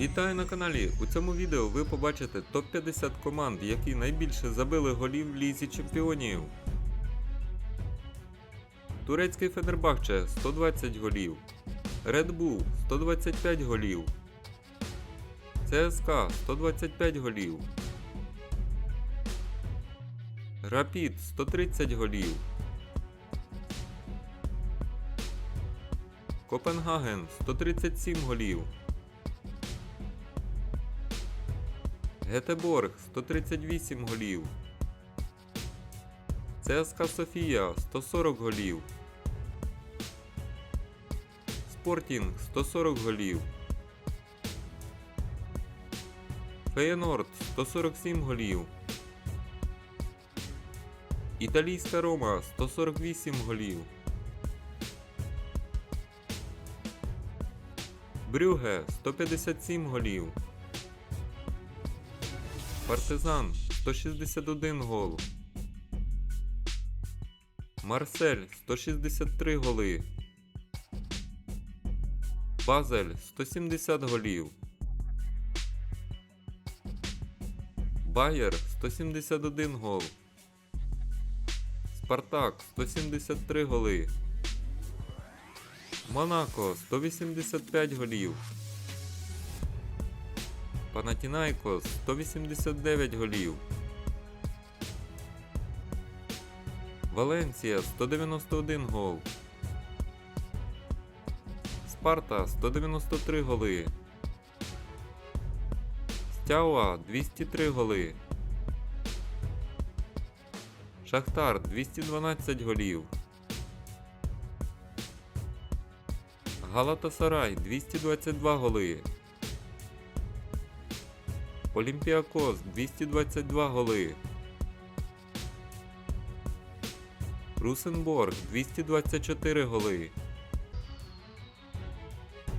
Вітаю на каналі! У цьому відео ви побачите топ-50 команд, які найбільше забили голів в Лізі Чемпіонів. Турецький Фенербахче 120 голів. Red Bull 125 голів. ЦСКА 125 голів. Рапід 130 голів. Копенгаген 137 голів. Гетеборг 138 голів. ЦСКА Софія 140 голів. Спортінг 140 голів. Феєнорд 147 голів. Італійська Рома 148 голів. Брюге 157 голів. Партизан 161 гол. Марсель 163 голи. Базель 170 голів. Байер 171 гол. Спартак 173 голи. Монако 185 голів. Панатінайкос 189 голів. Валенсія 191 гол. Спарта 193 голи. Стяуа 203 голи. Шахтар 212 голів. Галатасарай 222 голи. Олімпіакос 222 голи. Русенборг 224 голи.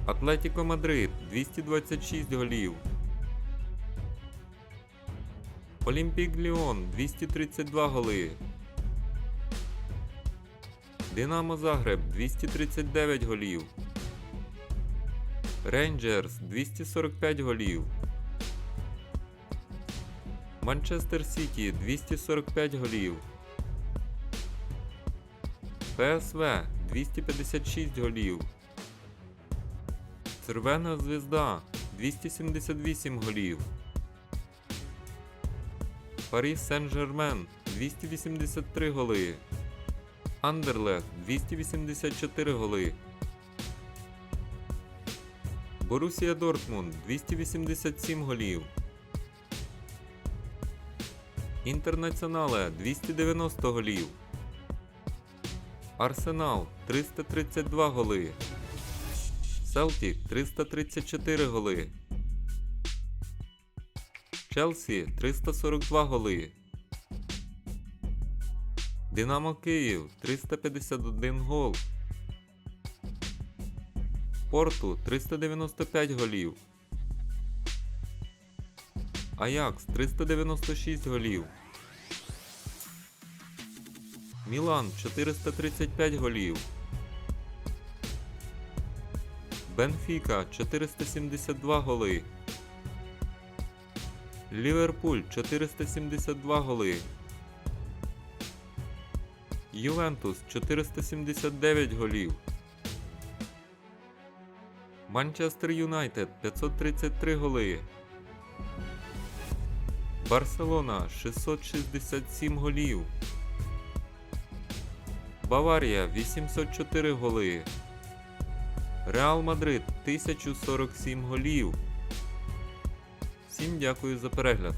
Атлетіко Мадрид 226 голів. Олімпік Ліон 232 голи. Динамо Загреб 239 голів. Рейнджерс 245 голів. Манчестер Сіті 245 голів. ПСВ 256 голів. Червона звізда 278 голів. Парі Сен-Жермен 283 голи. Андерлехт 284 голи. Борусія Дортмунд 287 голів. Інтернаціонале 290 голів. Арсенал 332 голи. Селтік 334 голи. Челсі 342 голи. Динамо Київ 351 гол. Порту 395 голів. Аякс 396 голів. Мілан 435 голів. Бенфіка 472 голи. Ліверпуль 472 голи. Ювентус 479 голів. Манчестер Юнайтед 533 голи. Барселона 667 голів. Баварія 804 голи. Реал Мадрид 1047 голів. Всім дякую за перегляд.